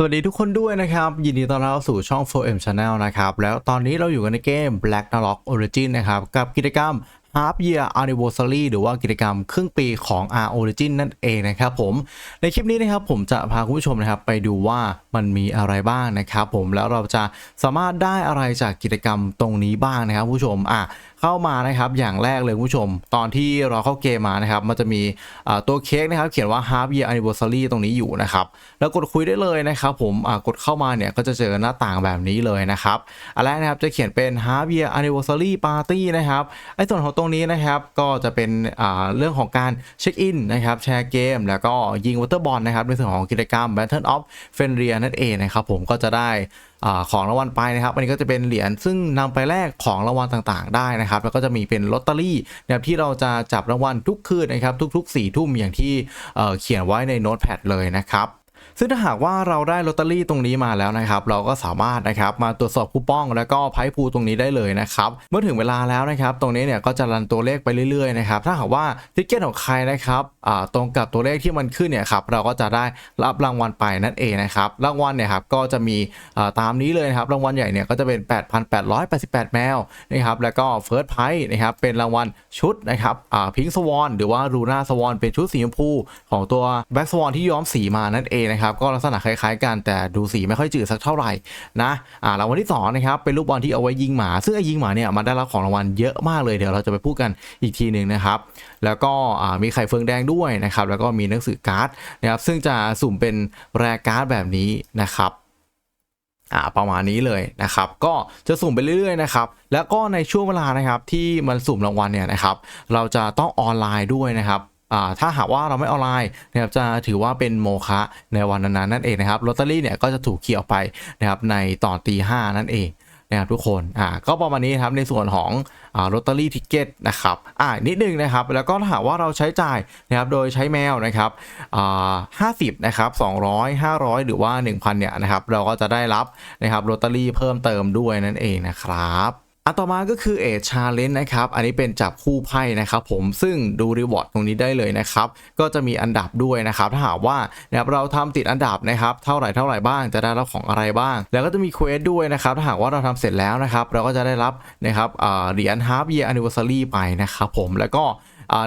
สวัสดีทุกคนด้วยนะครับ ยินดีต้อนรับสู่ช่อง 4M Channel นะครับ แล้วตอนนี้เราอยู่กันในเกม Black n a r o k Origin นะครับ กับกิจกรรม Half Year Anniversary หรือว่ากิจกรรมครึ่งปีของ R Origin นั่นเองนะครับผมในคลิปนี้นะครับผมจะพาคุณผู้ชมนะครับไปดูว่ามันมีอะไรบ้างนะครับผมแล้วเราจะสามารถได้อะไรจากกิจกรรมตรงนี้บ้างนะครับผู้ชมอะ เข้ามานะครับอย่างแรกเลยคุณผู้ชม ตอนที่เราเข้าเกมมานะครับมันจะมีตัวเค้กนะครับเขียนว่า Half Year Anniversary ตรงนี้อยู่นะครับแล้วกดคุยได้เลยนะครับผมกดเข้ามาเนี่ยก็จะเจอหน้าต่างแบบนี้เลยนะครับอันแรกนะครับจะเขียนเป็น Half Year Anniversary Party นะครับไอ้ส่วนของตรงนี้นะครับก็จะเป็นเรื่องของการเช็คอินนะครับแชร์เกม แล้วก็ยิงวอเตอร์บอลนะครับในส่วนของกิจกรรม Battle of f e n r i a นั่นเองนะครับผมก็จะได้อของรางวัลไปนะครับ อันนี้ก็จะเป็นเหรียญซึ่งนำไปแลกของรางวัลต่างๆ ได้นะครับ แล้วก็จะมีเป็นลอตเตอรี่นะครับที่เราจะจับรางวัลทุกคืนนะครับ ทุกๆ4ี่ทุ่มอย่างที่เขียนไว้ในโน้ตแพดเลยนะครับ ซึ่งถ้าหากว่าเราได้ลอตเตอรี่ตรงนี้มาแล้วนะครับ เราก็สามารถนะครับมาตรวจสอบคูปองแล้วก็ไพ่พูตรงนี้ได้เลยนะครับเมื่อถึงเวลาแล้วนะครับ ตรงนี้เนี่ยก็จะรันตัวเลขไปเรื่อยๆนะครับถ้าหากว่าทิกเก็ตของใครนะครับตรงกับตัวเลขที่มันขึ้นเนี่ยครับเราก็จะได้รับรางวัลไปนั่นเองนะครับรางวัลเนี่ยครับก็จะมีตามนี้เลยนะครับรางวัลใหญ่เนี่ยก็จะเป็น 8,888 แมวนะครับแล้วก็เฟิร์สไพ่นะครับเป็นรางวัลชุดนะครับพิงค์สวอนหรือว่ารูน่าสวอนเป็นชุดสีชมพูของตัวแบ็กสวอนที่ย้อมสีมานั่นเองนะครับก็ลักษณะคล้ายๆกันแต่ดูสีไม่ค่อยจืดสักเท่าไหร่นะอ่ารางวัลที่สองนะครับเป็นลูกบอลที่เอาไว้ยิงหมา ซึ่งไอ้ยิงหมาเนี่ยมันได้รับของรางวัลเยอะมากเลยเดี๋ยวเราจะไปพูดกันอีกทีหนึ่งนะครับแล้วก็อ่ามีไข่เฟืองแดงด้วยนะครับแล้วก็มีหนังสือการ์ดนะครับซึ่งจะสุ่มเป็นแรการ์ดแบบนี้นะครับอ่าประมาณนี้เลยนะครับ ก็จะสุ่มไปเรื่อยๆนะครับ แล้วก็ในช่วงเวลานะครับที่มันสุ่มรางวัลเนี่ยนะครับ เราจะต้องออนไลน์ด้วยนะครับ ถ้าหากว่าเราไม่ออนไลน์นะครับจะถือว่าเป็นโมฆะในวันนั้นนั่นเองนะครับลอตเตอรี่เนี่ยก็จะถูกเขี่ยออกไปนะครับในตอนตีห้านั่นเองนะครับทุกคนอ่าก็ประมาณนี้ครับในส่วนของอ่าลอตเตอรี่ทิกเก็ตนะครับอ่านิดนึงนะครับแล้วก็ถ้าหากว่าเราใช้จ่ายนะครับโดยใช้แมวนะครับอ่าห้าสิบนะครับสองร้อยห้าร้อยหรือว่า1,000เนี่ยนะครับเราก็จะได้รับนะครับลอตเตอรี่เพิ่มเติมด้วยนั่นเองนะครับ อันต่อมาก็คือเอชาเลนนะครับ อันนี้เป็นจับคู่ไพ่นะครับผมซึ่งดูรีวอร์ดตรงนี้ได้เลยนะครับ ก็จะมีอันดับด้วยนะครับ ถ้าหากว่านะครับเราทำติดอันดับนะครับ เท่าไหร่เท่าไหร่บ้างจะได้รับของอะไรบ้าง แล้วก็จะมีเควสด้วยนะครับ ถ้าหากว่าเราทำเสร็จแล้วนะครับ เราก็จะได้รับนะครับเหรียญ half year anniversary ไปนะครับผมแล้วก็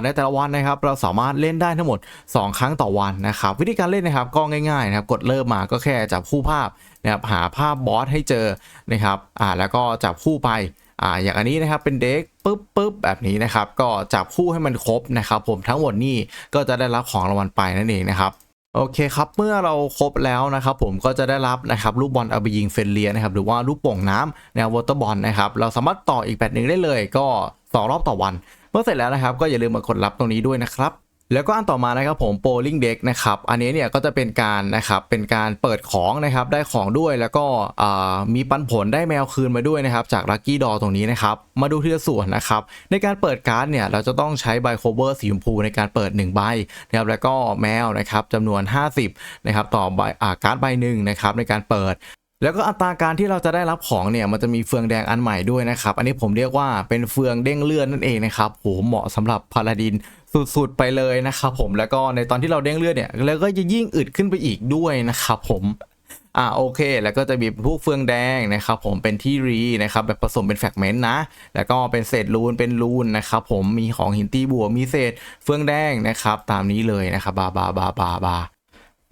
ในแต่ละวันนะครับเราสามารถเล่นได้ทั้งหมด 2 ครั้งต่อวันนะครับวิธีการเล่นนะครับก็ง่ายๆนะครับกดเริ่มมาก็แค่จับคู่ภาพนะครับหาภาพบอสให้เจอนะครับอ่าแล้วก็จับคู่ไป อ่าอย่างอันนี้นะครับเป็นเด็กปึ๊บปึ๊บแบบนี้นะครับ ก็จับคู่ให้มันครบนะครับ ผมทั้งหมดนี่ก็จะได้รับของรางวัลไปนั่นเองนะครับโอเคครับ เมื่อเราครบแล้วนะครับผมก็จะได้รับนะครับลูกบอลเอาไปยิงเฟนเลียนะครับหรือว่าลูกโป่งน้ำแนววอเตอร์บอลนะครับเราสามารถต่ออีกแบตหนึ่งได้เลยก็สองรอบต่อวัน เมื่อเสร็จแล้วนะครับ ก็อย่าลืมมากดรับตรงนี้ด้วยนะครับ แล้วก็อันต่อมานะครับผมโ o ลิงเด็กนะครับ อันนี้เนี่ยก็จะเป็นการนะครับ เป็นการเปิดของนะครับ ได้ของด้วยแล้วก็มีปันผลได้แมวคืนมาด้วยนะครับ จากลัคกี้ดอตรงนี้นะครับ มาดูทีละส่วนนะครับ ในการเปิดการ์ดเนี่ย เราจะต้องใช้ใบโคเวอร์สีชมพูในการเปิด 1 ใบนะครับ แล้วก็แมวนะครับจำนวน 50 นะครับ ต่อใบอาการ์ดใบหนึ่งนะครับในการเปิด แล้วก็อัตราการที่เราจะได้รับของเนี่ยมันจะมีเฟืองแดงอันใหม่ด้วยนะครับ อันนี้ผมเรียกว่าเป็นเฟืองเด้งเลื่อนนั่นเองนะครับโหเหมาะสำหรับพาราดินสุดๆไปเลยนะครับผมแล้วก็ในตอนที่เราเด้งเลื่อนเนี่ยแล้วก็จะยิ่งอึดขึ้นไปอีกด้วยนะครับผมอ่าโอเค แล้วก็จะมีพวกเฟืองแดงนะครับผมเป็นที่รีนะครับแบบผสมเป็นแฟกเมนต์นะ แล้วก็เป็นเศษรูนเป็นรูนนะครับผมมีของหินตีบัวมีเศษเฟืองแดงนะครับ ตามนี้เลยนะครับบาบาบาบาบา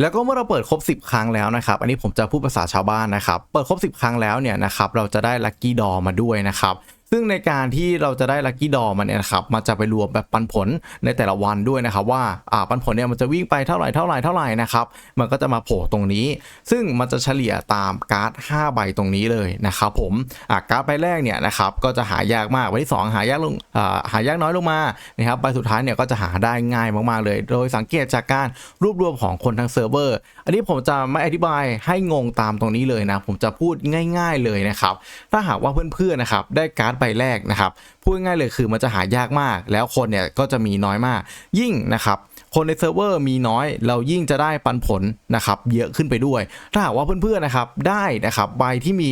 แล้วก็เมื่อเราเปิดครบ 10 ครั้งแล้วนะครับ อันนี้ผมจะพูดภาษาชาวบ้านนะครับ เปิดครบ 10 ครั้งแล้วเนี่ยนะครับ เราจะได้ลัคกี้ดอมาด้วยนะครับ ซึ่งในการที่เราจะได้ลัคกี้ดอมันเนี่ยนะครับมันจะไปรวมแบบปันผลในแต่ละวันด้วยนะครับว่าอ่าปันผลเนี่ยมันจะวิ่งไปเท่าไหร่เท่าไหร่เท่าไหร่นะครับมันก็จะมาโผล่ตรงนี้ ซึ่งมันจะเฉลี่ยตามการ์ด 5 ใบตรงนี้เลยนะครับผมอ่าการ์ดใบแรกเนี่ยนะครับก็จะหายากมากใบที่ 2 หายากลงอ่าหายากน้อยลงมานะครับใบสุดท้ายเนี่ยก็จะหาได้ง่ายมากๆเลย โดยสังเกตจากการรวบรวมของคนทั้งเซิร์ฟเวอร์ อันนี้ผมจะไม่อธิบายให้งงตามตรงนี้เลยนะผมจะพูดง่าย ๆเลยนะครับถ้าหากว่าเพื่อนๆนะครับได้การ์ดใบแรกนะครับพูดง่ายเลยคือมันจะหายากมาก แล้วคนเนี่ยก็จะมีน้อยมากยิ่งนะครับ คนในเซิร์ฟเวอร์มีน้อย เรายิ่งจะได้ปันผลนะครับเยอะขึ้นไปด้วย ถ้าหากว่าเพื่อนๆนะครับได้นะครับใบที่มี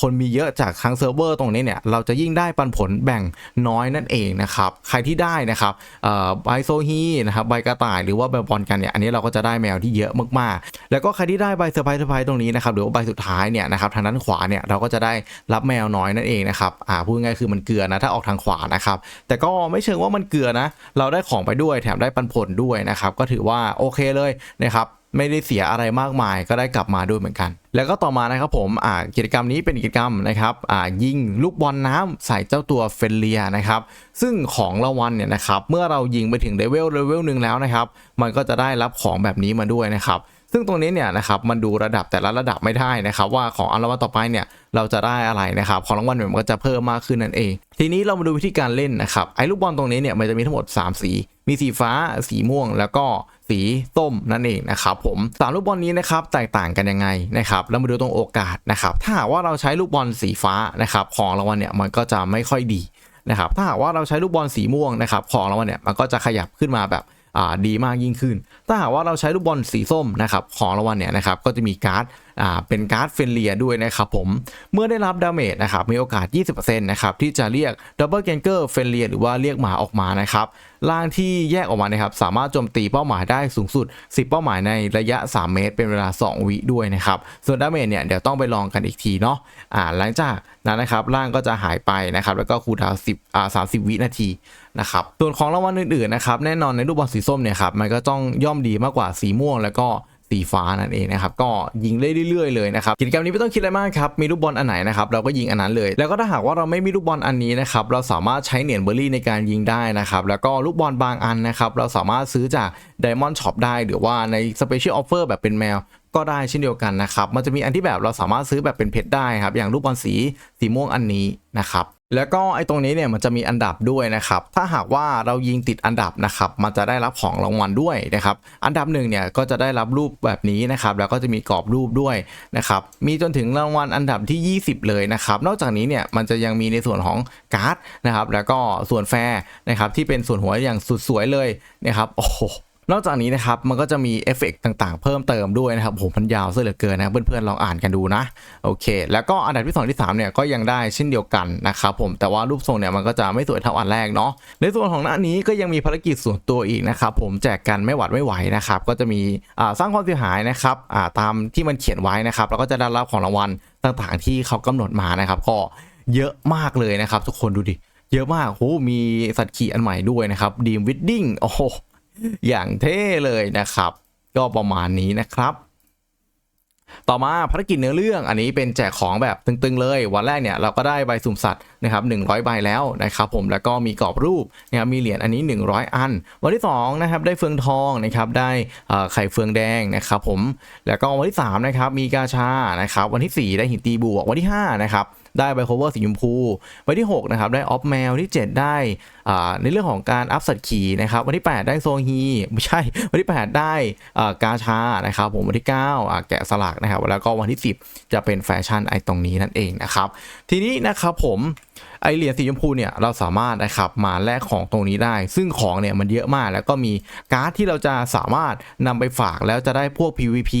คนมีเยอะจากทั้งเซิร์ฟเวอร์ตรงนี้เนี่ยเราจะยิ่งได้ปันผลแบ่งน้อยนั่นเองนะครับใครที่ได้นะครับใบโซฮีนะครับใบกระต่ายหรือว่าใบบอลกันเนี่ยอันนี้เราก็จะได้แมวที่เยอะมากๆ แล้วก็ใครที่ได้ใบเซอร์ไพรส์เซอร์ไพรส์ตรงนี้นะครับหรือว่าใบสุดท้ายเนี่ยนะครับทางด้านขวาเนี่ยเราก็จะได้รับแมวน้อยนั่นเองนะครับอ่าพูดง่ายคือมันเกลือนะถ้าออกทางขวานะครับแต่ก็ไม่เชิงว่ามันเกลือนะเราได้ของไปด้วยแถมได้ปันผลด้วยนะครับ ก็ถือว่าโอเคเลยนะครับไม่ได้เสียอะไรมากมายก็ได้กลับมาด้วยเหมือนกัน แล้วก็ต่อมานะครับผมกิจกรรมนี้เป็นกิจกรรมนะครับยิงลูกบอลน้ำใส่เจ้าตัวเฟนเลียนะครับ ซึ่งของรางวัลเนี่ยนะครับ เมื่อเรายิงไปถึงเลเวลเลเวลหนึ่งแล้วนะครับ มันก็จะได้รับของแบบนี้มาด้วยนะครับ ซึ่งตรงนี้เนี่ยนะครับมันดูระดับแต่ละระดับไม่ได้นะครับ ว่าของอันรางวัลต่อไปเนี่ยเราจะได้อะไรนะครับของรางวัลเนี่ยมันก็จะเพิ่มมากขึ้นนั่นเอง ทีนี้เรามาดูวิธีการเล่นนะครับไอ้ลูกบอลตรงนี้เนี่ยมันจะมีทั้งหมด 3 สี มีสีฟ้า สีม่วง แล้วก็สีส้มนั่นเองนะครับผมสามลูกบอลนี้นะครับแตกต่างกันยังไงนะครับเรามาดูตรงโอกาสนะครับถ้าหากว่าเราใช้ลูกบอลสีฟ้านะครับของรางวัลเนี่ยมันก็จะไม่ค่อยดีนะครับถ้าหากว่าเราใช้ลูกบอลสีม่วงนะครับของรางวัลเนี่ยมันก็จะขยับขึ้นมาแบบ ดีมากยิ่งขึ้น ถ้าหากว่าเราใช้ลูกบอลสีส้มนะครับของรางวัลเนี่ยนะครับก็จะมีการ์ด เป็นการ์ดเฟนเลียด้วยนะครับผม เมื่อได้รับดาเมจนะครับ มีโอกาส 20%นะครับ ที่จะเรียกดับเบิลเกนเกอร์เฟนเลียหรือว่าเรียกหมาออกมานะครับร่างที่แยกออกมานะครับ สามารถโจมตีเป้าหมายได้สูงสุด 10 เป้าหมายในระยะ 3 เมตร เป็นเวลา 2 วิด้วยนะครับ ส่วนดาเมจเนี่ย เดี๋ยวต้องไปลองกันอีกทีเนาะอ่าหลังจากนั้นนะครับร่างก็จะหายไปนะครับ แล้วก็คูลดาวน์10อ่า30วินาทีนะครับส่วนของรางวัลอื่นๆนะครับแน่นอนในรูปบอลสีส้มเนี่ยครับมันก็ต้องย่อมดีมากกว่าสีม่วงแล้วก็ สีฟ้านั่นเองนะครับก็ยิงได้เรื่อยๆเลยนะครับกิจกรรมนี้ไม่ต้องคิดอะไรมากครับมีลูกบอลอันไหนนะครับเราก็ยิงอันนั้นเลย แล้วก็ถ้าหากว่าเราไม่มีลูกบอลอันนี้นะครับเราสามารถใช้เหรียญเบอร์รี่ในการยิงได้นะครับแล้วก็ลูกบอลบางอันนะครับเราสามารถซื้อจาก Diamond Shop ได้หรือว่าใน Special Offer แบบเป็นแมวก็ได้เช่นเดียวกันนะครับ มันจะมีอันที่แบบเราสามารถซื้อแบบเป็นเพชรได้ครับ อย่างลูกบอลสีสีม่วงอันนี้นะครับ แล้วก็ไอ้ตรงนี้เนี่ยมันจะมีอันดับด้วยนะครับ ถ้าหากว่าเรายิงติดอันดับนะครับ มันจะได้รับของรางวัลด้วยนะครับ อันดับหนึ่งเนี่ยก็จะได้รับรูปแบบนี้นะครับ แล้วก็จะมีกรอบรูปด้วยนะครับ มีจนถึงรางวัลอันดับที่ 20 เลยนะครับ นอกจากนี้เนี่ยมันจะยังมีในส่วนของการ์ดนะครับ แล้วก็ส่วนแฟร์นะครับที่เป็นส่วนหัวอย่างสุดสวยเลยนะครับ โอ้โห นอกจากนี้นะครับมันก็จะมีเอฟเฟกต์ต่างๆ เพิ่มเติมด้วยนะครับโหมันยาวซะเหลือเกินนะเพื่อนๆลองอ่านกันดูนะโอเค แล้วก็อันดับที่ 2 ที่3เนี่ยก็ยังได้เช่นเดียวกันนะครับผมแต่ว่ารูปทรงเนี่ยมันก็จะไม่สวยเท่าอันแรกเนาะในส่วนของหน้านี้ก็ยังมีภารกิจส่วนตัวอีกนะครับผมแจกกันไม่หวัดไม่ไหวนะครับก็จะมีสร้างความเสียหายนะครับตามที่มันเขียนไว้นะครับแล้วก็จะได้รับของรางวัลต่างๆ ที่เขากำหนดมานะครับก็เยอะมากเลยนะครับ ทุกคนดูดิเยอะมากโหมีสัตว์ขี่อันใหม่ด้วยนะครับดีมวิดดิ้งโอ้โห อย่างเท่เลยนะครับ ก็ประมาณนี้นะครับ ต่อมาภารกิจเนื้อเรื่องอันนี้เป็นแจกของแบบตึงๆเลย วันแรกเนี่ยเราก็ได้ใบสุ่มสัตว์นะครับ100 ใบแล้วนะครับผมแล้วก็มีกรอบรูปนะครับมีเหรียญอันนี้ 100 อัน วันที่2นะครับได้เฟืองทองนะครับได้ไข่เฟืองแดงนะครับผมแล้วก็วันที่3นะครับมีกาชานะครับวันที่ 4 ได้หินตีบวกวันที่5นะครับ ได้ไบโคเวอร์สีชมพูวันที่6นะครับได้ออฟแมวที่ 7 ได้อ่าในเรื่องของการอัพสัตว์ขี่นะครับวันที่ 8 ได้โซฮีไม่ใช่วันที่ 8 ได้อ่ากาชานะครับผมวันที่9อ่าแกะสลักนะครับแล้วก็วันที่ 10 จะเป็นแฟชั่นไอตรงนี้นั่นเองนะครับทีนี้นะครับผม ไอเหรียญสีชมพูเนี่ยเราสามารถนะครับมาแลกของตรงนี้ได้ ซึ่งของเนี่ยมันเยอะมากแล้วก็มีการ์ดที่เราจะสามารถนำไปฝากแล้วจะได้พวก PVP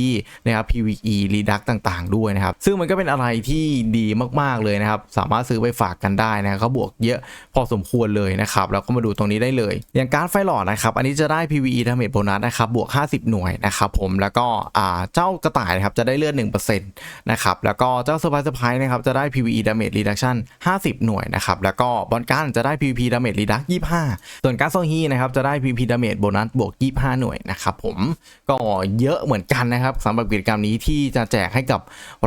นะครับ PVE รีดักต่างๆ ด้วยนะครับ ซึ่งมันก็เป็นอะไรที่ดีมากๆเลยนะครับ สามารถซื้อไปฝากกันได้นะครับเขาบวกเยอะพอสมควรเลยนะครับแล้วก็มาดูตรงนี้ได้เลย อย่างการ์ดไฟหลอดนะครับ อันนี้จะได้ PVE damage bonus นะครับบวก 50 หน่วยนะครับผมแล้วก็อ่าเจ้ากระต่ายนะครับจะได้เลือด1%นะครับแล้วก็เจ้า Surprise Surprise นะครับจะได้ PVE damage reduction 50 หน่วยนะครับ แล้วก็บอลการจะได้ PVP damage reduct 25 ส่วนการโซฮีนะครับจะได้ PVP damage bonus บวก 25 หน่วยนะครับผมก็เยอะเหมือนกันนะครับสำหรับกิจกรรมนี้ที่จะแจกให้กับ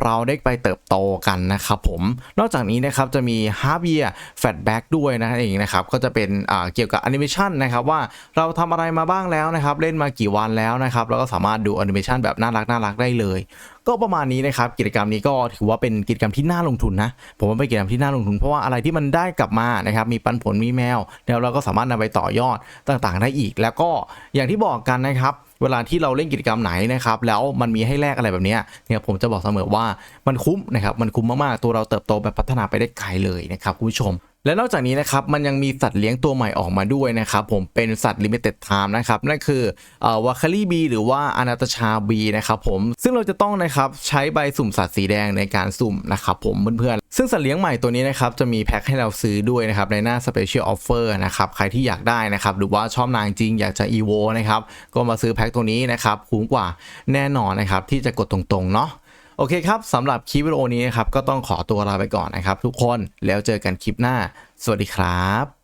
เราได้ไปเติบโตกันนะครับผมนอกจากนี้นะครับจะมี Half Year Fatback ด้วยนะเองนะครับก็จะเป็นเกี่ยวกับแอนิเมชันนะครับว่าเราทำอะไรมาบ้างแล้วนะครับ เล่นมากี่วันแล้วนะครับแล้วก็สามารถดูแอนิเมชันแบบน่ารักน่ารักได้เลย ก็ประมาณนี้นะครับกิจกรรมนี้ก็ถือว่าเป็นกิจกรรมที่น่าลงทุนนะผมว่าเป็นกิจกรรมที่น่าลงทุนเพราะว่าอะไรที่มันได้กลับมานะครับมีปันผลมีแมวแล้วเราก็สามารถนำไปต่อยอดต่างๆได้อีก แล้วก็อย่างที่บอกกันนะครับเวลาที่เราเล่นกิจกรรมไหนนะครับแล้วมันมีให้แลกอะไรแบบนี้เนี่ยผมจะบอกเสมอว่ามันคุ้มนะครับมันคุ้มมากๆตัวเราเติบโตแบบพัฒนาไปได้ไกลเลยนะครับคุณผู้ชมและนอกจากนี้นะครับมันยังมีสัตว์เลี้ยงตัวใหม่ออกมาด้วยนะครับผมเป็นสัตว์ limited time นะครับนั่นคือวาคารีบีหรือว่าอนาตชาบีนะครับผมซึ่งเราจะต้องนะครับใช้ใบสุ่มสัตว์สีแดงในการสุ่มนะครับผมเพื่อนๆซึ่งสัตว์เลี้ยงใหม่ตัวนี้นะครับจะมีแพ็คให้เราซื้อด้วยนะครับในหน้า special offer นะครับใครที่อยากได้นะครับหรือว่าชอบนางจริงอยากจะ evo นะครับก็มาซื้อแพ็คตัวนี้นะครับคุ้มกว่าแน่นอนนะครับที่จะกดตรงๆเนาะ โอเคครับสำหรับคลิปวิดีโอนี้นะครับก็ต้องขอตัวลาไปก่อนนะครับทุกคนแล้วเจอกันคลิปหน้า สวัสดีครับ